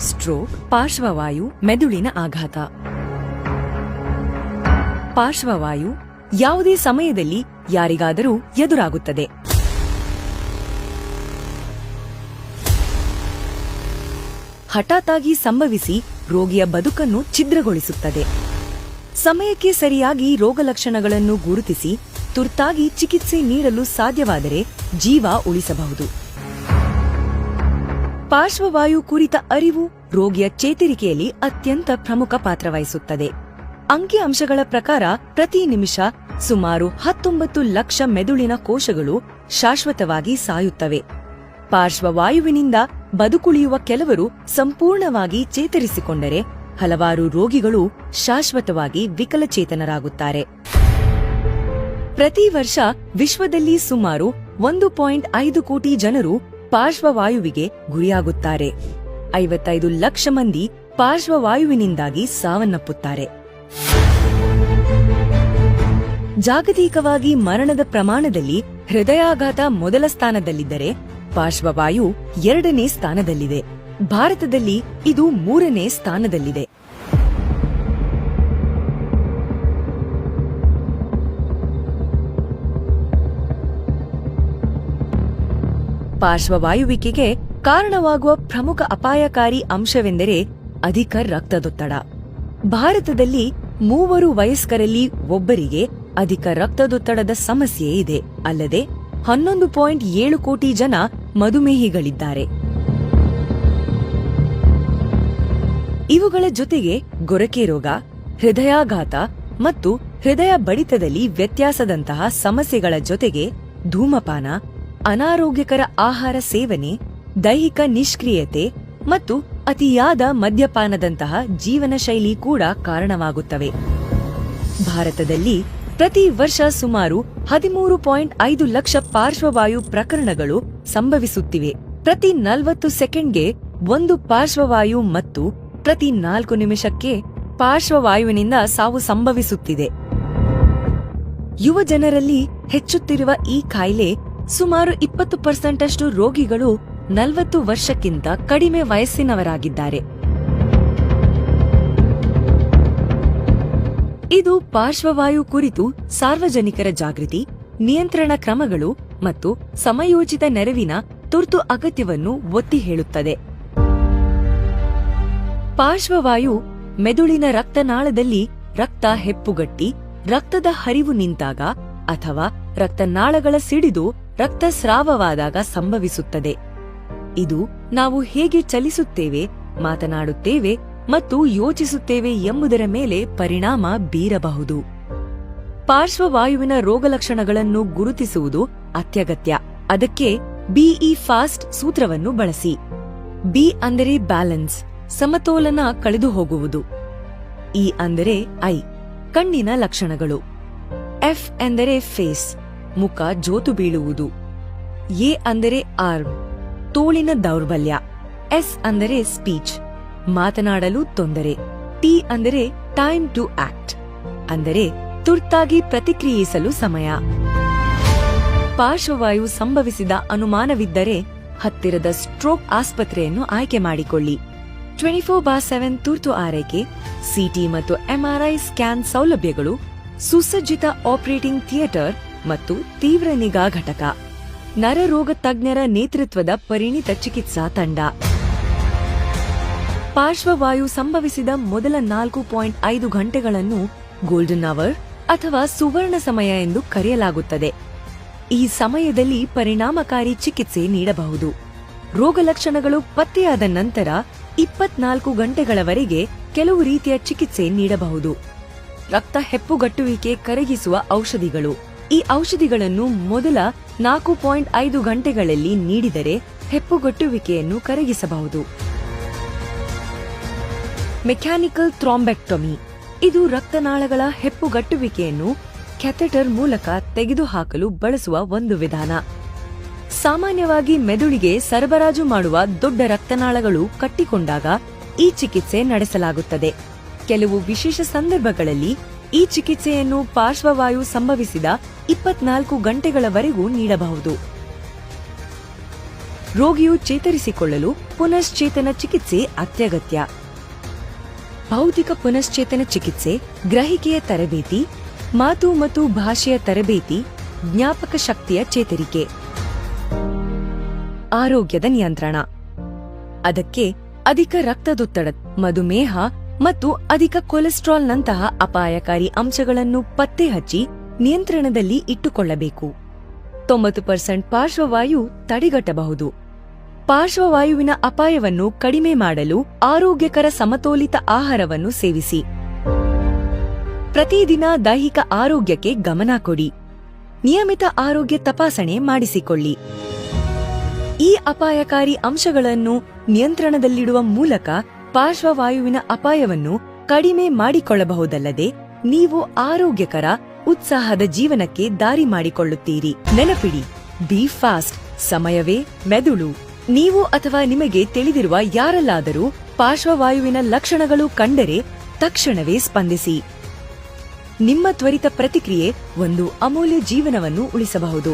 Stroke, ಪಾರ್ಶ್ವವಾಯು, ಮೆದುಳಿನ ಆಘಾತ. ಪಾರ್ಶ್ವವಾಯು ಯಾವುದೇ ಸಮಯದಲ್ಲಿ ಯಾರಿಗಾದರೂ ಎದುರಾಗುತ್ತದೆ. ಹಠಾತ್ತಾಗಿ ಸಂಭವಿಸಿ ರೋಗಿಯ ಬದುಕನ್ನು ಛಿದ್ರಗೊಳಿಸುತ್ತದೆ. ಸಮಯಕ್ಕೆ ಸರಿಯಾಗಿ ರೋಗಲಕ್ಷಣಗಳನ್ನು ಗುರುತಿಸಿ ತುರ್ತಾಗಿ ಚಿಕಿತ್ಸೆ ನೀಡಲು ಸಾಧ್ಯವಾದರೆ ಜೀವ ಉಳಿಸಬಹುದು. ಪಾರ್ಶ್ವವಾಯು ಕುರಿತ ಅರಿವು ರೋಗಿಯ ಚೇತರಿಕೆಯಲ್ಲಿ ಅತ್ಯಂತ ಪ್ರಮುಖ ಪಾತ್ರ ವಹಿಸುತ್ತದೆ ಅಂಕಿಅಂಶಗಳ ಪ್ರಕಾರ ಪ್ರತಿ ನಿಮಿಷ ಸುಮಾರು ಹತ್ತೊಂಬತ್ತು ಲಕ್ಷ ಮೆದುಳಿನ ಕೋಶಗಳು ಶಾಶ್ವತವಾಗಿ ಸಾಯುತ್ತವೆ. ಪಾರ್ಶ್ವವಾಯುವಿನಿಂದ ಬದುಕುಳಿಯುವ ಕೆಲವರು ಸಂಪೂರ್ಣವಾಗಿ ಚೇತರಿಸಿಕೊಂಡರೆ ಹಲವಾರು ರೋಗಿಗಳು ಶಾಶ್ವತವಾಗಿ ವಿಕಲಚೇತನರಾಗುತ್ತಾರೆ. ಪ್ರತಿ ವರ್ಷ ವಿಶ್ವದಲ್ಲಿ ಸುಮಾರು ಒಂದು ಪಾಯಿಂಟ್ ಐದು ಕೋಟಿ ಜನರು ಪಾರ್ಶ್ವವಾಯುವಿಗೆ ಗುರಿಯಾಗುತ್ತಾರೆ. ಐವತ್ತೈದು ಲಕ್ಷ ಮಂದಿ ಪಾರ್ಶ್ವವಾಯುವಿನಿಂದಾಗಿ ಸಾವನ್ನಪ್ಪುತ್ತಾರೆ. ಜಾಗತಿಕವಾಗಿ ಮರಣದ ಪ್ರಮಾಣದಲ್ಲಿ ಹೃದಯಾಘಾತ ಮೊದಲ ಸ್ಥಾನದಲ್ಲಿದ್ದರೆ ಪಾರ್ಶ್ವವಾಯು ಎರಡನೇ ಸ್ಥಾನದಲ್ಲಿದೆ. ಭಾರತದಲ್ಲಿ ಇದು ಮೂರನೇ ಸ್ಥಾನದಲ್ಲಿದೆ. ಪಾರ್ಶ್ವವಾಯುವಿಕೆಗೆ ಕಾರಣವಾಗುವ ಪ್ರಮುಖ ಅಪಾಯಕಾರಿ ಅಂಶವೆಂದರೆ ಅಧಿಕ ರಕ್ತದೊತ್ತಡ. ಭಾರತದಲ್ಲಿ ಮೂವರು ವಯಸ್ಕರಲ್ಲಿ ಒಬ್ಬರಿಗೆ ಅಧಿಕ ರಕ್ತದೊತ್ತಡದ ಸಮಸ್ಯೆ ಇದೆ. ಅಲ್ಲದೆ ಹನ್ನೊಂದು ಪಾಯಿಂಟ್ ಏಳು ಕೋಟಿ ಜನ ಮಧುಮೇಹಿಗಳಿದ್ದಾರೆ. ಇವುಗಳ ಜೊತೆಗೆ ಗೊರಕೆ ರೋಗ, ಹೃದಯಾಘಾತ ಮತ್ತು ಹೃದಯ ಬಡಿತದಲ್ಲಿ ವ್ಯತ್ಯಾಸದಂತಹ ಸಮಸ್ಯೆಗಳ ಜೊತೆಗೆ ಧೂಮಪಾನ ಅನಾರೋಗ್ಯಕರ ಆಹಾರ ಸೇವನೆ, ದೈಹಿಕ ನಿಷ್ಕ್ರಿಯತೆ ಮತ್ತು ಅತಿಯಾದ ಮದ್ಯಪಾನದಂತಹ ಜೀವನ ಶೈಲಿ ಕೂಡ ಕಾರಣವಾಗುತ್ತವೆ. ಭಾರತದಲ್ಲಿ ಪ್ರತಿ ವರ್ಷ ಸುಮಾರು ಹದಿಮೂರು ಪಾಯಿಂಟ್ ಐದು ಲಕ್ಷ ಪಾರ್ಶ್ವವಾಯು ಪ್ರಕರಣಗಳು ಸಂಭವಿಸುತ್ತಿವೆ. ಪ್ರತಿ ನಲವತ್ತು ಸೆಕೆಂಡ್ಗೆ ಒಂದು ಪಾರ್ಶ್ವವಾಯು ಮತ್ತು ಪ್ರತಿ ನಾಲ್ಕು ನಿಮಿಷಕ್ಕೆ ಪಾರ್ಶ್ವವಾಯುವಿನಿಂದ ಸಾವು ಸಂಭವಿಸುತ್ತಿದೆ. ಯುವ ಜನರಲ್ಲಿ ಹೆಚ್ಚುತ್ತಿರುವ ಈ ಕಾಯಿಲೆ ಸುಮಾರು ಇಪ್ಪತ್ತು ಪರ್ಸೆಂಟ್ ಅಷ್ಟು ರೋಗಿಗಳು ನಲವತ್ತು ವರ್ಷಕ್ಕಿಂತ ಕಡಿಮೆ ವಯಸ್ಸಿನವರಾಗಿದ್ದಾರೆ. ಇದು ಪಾರ್ಶ್ವವಾಯು ಕುರಿತು ಸಾರ್ವಜನಿಕರ ಜಾಗೃತಿ, ನಿಯಂತ್ರಣ ಕ್ರಮಗಳು ಮತ್ತು ಸಮಯೋಚಿತ ನೆರವಿನ ತುರ್ತು ಅಗತ್ಯವನ್ನು ಒತ್ತಿ ಹೇಳುತ್ತದೆ. ಪಾರ್ಶ್ವವಾಯು ಮೆದುಳಿನ ರಕ್ತನಾಳದಲ್ಲಿ ರಕ್ತ ಹೆಪ್ಪುಗಟ್ಟಿ, ರಕ್ತದ ಹರಿವು ನಿಂತಾಗ ಅಥವಾ ರಕ್ತನಾಳಗಳ ಸಿಡಿದು ರಕ್ತಸ್ರಾವವಾದಾಗ ಸಂಭವಿಸುತ್ತದೆ. ಇದು ನಾವು ಹೇಗೆ ಚಲಿಸುತ್ತೇವೆ, ಮಾತನಾಡುತ್ತೇವೆ ಮತ್ತು ಯೋಚಿಸುತ್ತೇವೆ ಎಂಬುದರ ಮೇಲೆ ಪರಿಣಾಮ ಬೀರಬಹುದು. ಪಾರ್ಶ್ವವಾಯುವಿನ ರೋಗಲಕ್ಷಣಗಳನ್ನು ಗುರುತಿಸುವುದು ಅತ್ಯಗತ್ಯ. ಅದಕ್ಕೆ ಬಿಇ ಫಾಸ್ಟ್ ಸೂತ್ರವನ್ನು ಬಳಸಿ. ಬಿ ಅಂದರೆ ಬ್ಯಾಲೆನ್ಸ್, ಸಮತೋಲನ ಕಳೆದು ಹೋಗುವುದು ಇ ಅಂದರೆ ಐ, ಕಣ್ಣಿನ ಲಕ್ಷಣಗಳು. ಎಫ್ ಎಂದರೆ ಫೇಸ್ ಮುಖ ಜೋತು ಬೀಳುವುದು. ಎ ಅಂದರೆ ಆರ್ಮ್, ತೋಳಿನ ದೌರ್ಬಲ್ಯ. ಎಸ್ ಅಂದರೆ ಸ್ಪೀಚ್, ಮಾತನಾಡಲು ತೊಂದರೆ. ಟಿ ಅಂದರೆ ಟೈಮ್ ಟು ಆಕ್ಟ್, ಅಂದರೆ ತುರ್ತಾಗಿ ಪ್ರತಿಕ್ರಿಯಿಸಲು ಸಮಯ. ಪಾರ್ಶ್ವವಾಯು ಸಂಭವಿಸಿದ ಅನುಮಾನವಿದ್ದರೆ ಹತ್ತಿರದ ಸ್ಟ್ರೋಕ್ ಆಸ್ಪತ್ರೆಯನ್ನು ಆಯ್ಕೆ ಮಾಡಿಕೊಳ್ಳಿ. ಟ್ವೆಂಟಿ ಫೋರ್ ಬಾರ್ ಸೆವೆನ್ ತುರ್ತು ಆರೈಕೆ ಸಿಟಿ ಮತ್ತು ಎಂಆರ್ಐ ಸ್ಕ್ಯಾನ್ ಸೌಲಭ್ಯಗಳು, ಸುಸಜ್ಜಿತ ಆಪರೇಟಿಂಗ್ ಥಿಯೇಟರ್ ಮತ್ತು ತೀವ್ರ ನಿಗಾ ಘಟಕ. ನರರೋಗ ತಜ್ಞರ ನೇತೃತ್ವದ ಪರಿಣಿತ ಚಿಕಿತ್ಸಾ ತಂಡ. ಪಾರ್ಶ್ವವಾಯು ಸಂಭವಿಸಿದ ಮೊದಲ ನಾಲ್ಕು ಪಾಯಿಂಟ್ ಐದು ಗಂಟೆಗಳನ್ನು ಗೋಲ್ಡನ್ ಅವರ್ ಅಥವಾ ಸುವರ್ಣ ಸಮಯ ಎಂದು ಕರೆಯಲಾಗುತ್ತದೆ. ಈ ಸಮಯದಲ್ಲಿ ಪರಿಣಾಮಕಾರಿ ಚಿಕಿತ್ಸೆ ನೀಡಬಹುದು. ರೋಗಲಕ್ಷಣಗಳು ಪತ್ತೆಯಾದ ನಂತರ ಇಪ್ಪತ್ನಾಲ್ಕು ಗಂಟೆಗಳವರೆಗೆ ಕೆಲವು ರೀತಿಯ ಚಿಕಿತ್ಸೆ ನೀಡಬಹುದು. ರಕ್ತ ಹೆಪ್ಪುಗಟ್ಟುವಿಕೆ ಕರಗಿಸುವ ಔಷಧಿಗಳು. ಈ ಔಷಧಿಗಳನ್ನು ಮೊದಲ ನಾಲ್ಕು ಪಾಯಿಂಟ್ ಐದು ಗಂಟೆಗಳಲ್ಲಿ ನೀಡಿದರೆ ಹೆಪ್ಪುಗಟ್ಟುವಿಕೆಯನ್ನು ಕರಗಿಸಬಹುದು. ಮೆಕ್ಯಾನಿಕಲ್ ಥ್ರಾಂಬೆಕ್ಟೊಮಿ. ಇದು ರಕ್ತನಾಳಗಳ ಹೆಪ್ಪುಗಟ್ಟುವಿಕೆಯನ್ನು ಕ್ಯಾಥೆಟರ್ ಮೂಲಕ ತೆಗೆದುಹಾಕಲು ಬಳಸುವ ಒಂದು ವಿಧಾನ. ಸಾಮಾನ್ಯವಾಗಿ ಮೆದುಳಿಗೆ ಸರಬರಾಜು ಮಾಡುವ ದೊಡ್ಡ ರಕ್ತನಾಳಗಳು ಕಟ್ಟಿಕೊಂಡಾಗ ಈ ಚಿಕಿತ್ಸೆ ನಡೆಸಲಾಗುತ್ತದೆ. ಕೆಲವು ವಿಶೇಷ ಸಂದರ್ಭಗಳಲ್ಲಿ ಈ ಚಿಕಿತ್ಸೆಯನ್ನು ಪಾರ್ಶ್ವವಾಯು ಸಂಭವಿಸಿದ ಇಪ್ಪತ್ನಾಲ್ಕು ಗಂಟೆಗಳವರೆಗೂ ನೀಡಬಹುದು. ರೋಗಿಯು ಚೇತರಿಸಿಕೊಳ್ಳಲು ಪುನಶ್ಚೇತನ ಚಿಕಿತ್ಸೆ ಅತ್ಯಗತ್ಯ. ಭೌತಿಕ ಪುನಶ್ಚೇತನ ಚಿಕಿತ್ಸೆ, ಗ್ರಹಿಕೆಯ ತರಬೇತಿ, ಮಾತು ಮತ್ತು ಭಾಷೆಯ ತರಬೇತಿ, ಜ್ಞಾಪಕ ಶಕ್ತಿಯ ಚೇತರಿಕೆ. ಆರೋಗ್ಯದ ನಿಯಂತ್ರಣ. ಅದಕ್ಕೆ ಅಧಿಕ ರಕ್ತದೊತ್ತಡ, ಮಧುಮೇಹ ಮತ್ತು ಅಧಿಕ ಕೊಲೆಸ್ಟ್ರಾಲ್ನಂತಹ ಅಪಾಯಕಾರಿ ಅಂಶಗಳನ್ನು ಪತ್ತೆ ಹಚ್ಚಿ ನಿಯಂತ್ರಣದಲ್ಲಿ ಇಟ್ಟುಕೊಳ್ಳಬೇಕು. ತೊಂಬತ್ತು ಪರ್ಸೆಂಟ್ ಪಾರ್ಶ್ವವಾಯು ತಡೆಗಟ್ಟಬಹುದು. ಪಾರ್ಶ್ವವಾಯುವಿನ ಅಪಾಯವನ್ನು ಕಡಿಮೆ ಮಾಡಲು ಆರೋಗ್ಯಕರ ಸಮತೋಲಿತ ಆಹಾರವನ್ನು ಸೇವಿಸಿ. ಪ್ರತಿದಿನ ದೈಹಿಕ ಆರೋಗ್ಯಕ್ಕೆ ಗಮನ ಕೊಡಿ. ನಿಯಮಿತ ಆರೋಗ್ಯ ತಪಾಸಣೆ ಮಾಡಿಸಿಕೊಳ್ಳಿ. ಈ ಅಪಾಯಕಾರಿ ಅಂಶಗಳನ್ನು ನಿಯಂತ್ರಣದಲ್ಲಿಡುವ ಮೂಲಕ ಪಾರ್ಶ್ವವಾಯುವಿನ ಅಪಾಯವನ್ನು ಕಡಿಮೆ ಮಾಡಿಕೊಳ್ಳಬಹುದಲ್ಲದೆ, ನೀವು ಆರೋಗ್ಯಕರ ಉತ್ಸಾಹದ ಜೀವನಕ್ಕೆ ದಾರಿ ಮಾಡಿಕೊಳ್ಳುತ್ತೀರಿ. ನೆನಪಿಡಿ ಬಿ ಫಾಸ್ಟ್ ಸಮಯವೇ ಮೆದುಳು. ನೀವು ಅಥವಾ ನಿಮಗೆ ತಿಳಿದಿರುವ ಯಾರಲ್ಲಾದರೂ ಪಾರ್ಶ್ವವಾಯುವಿನ ಲಕ್ಷಣಗಳು ಕಂಡರೆ ತಕ್ಷಣವೇ ಸ್ಪಂದಿಸಿ. ನಿಮ್ಮ ತ್ವರಿತ ಪ್ರತಿಕ್ರಿಯೆ ಒಂದು ಅಮೂಲ್ಯ ಜೀವನವನ್ನು ಉಳಿಸಬಹುದು.